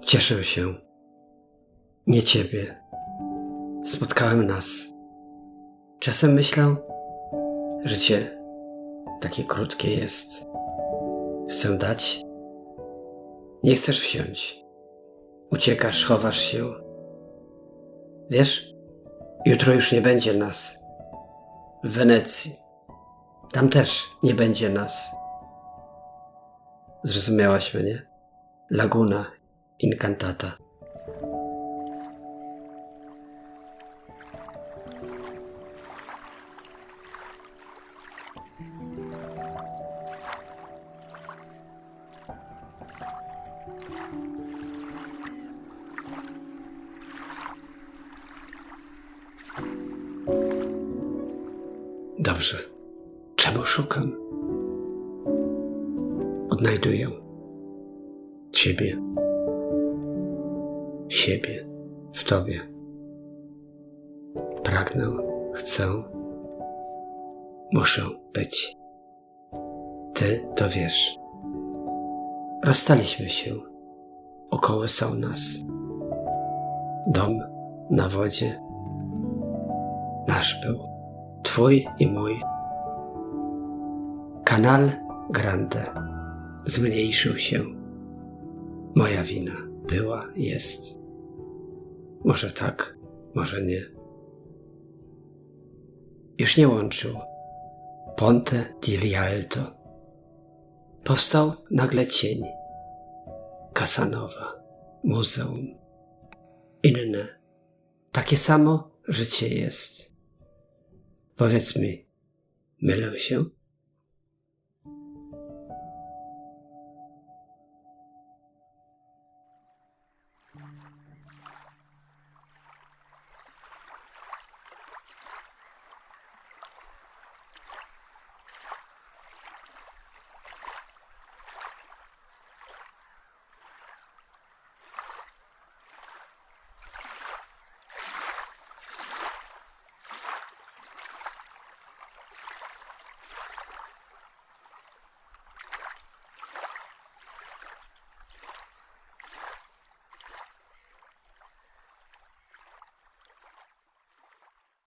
Cieszę się. Nie ciebie. Spotkałem nas. Czasem myślę, życie takie krótkie jest. Chcę dać. Nie chcesz wsiąść. Uciekasz, chowasz się. Wiesz, jutro już nie będzie nas. W Wenecji. Tam też nie będzie nas. Zrozumiałaś mnie? Laguna Incantata. Dobrze. Czemu szukam? Odnajduję Ciebie, siebie w Tobie. Pragnę, chcę, muszę być. Ty to wiesz. Rozstaliśmy się, okołysał nas. Dom na wodzie nasz był, twój i mój. Kanal Grande zmniejszył się. Moja wina była, jest. Może tak, może nie. Już nie łączył. Ponte di Rialto. Powstał nagle cień. Kasanowa, muzeum. Inne. Takie samo życie jest. Powiedz mi, mylę się?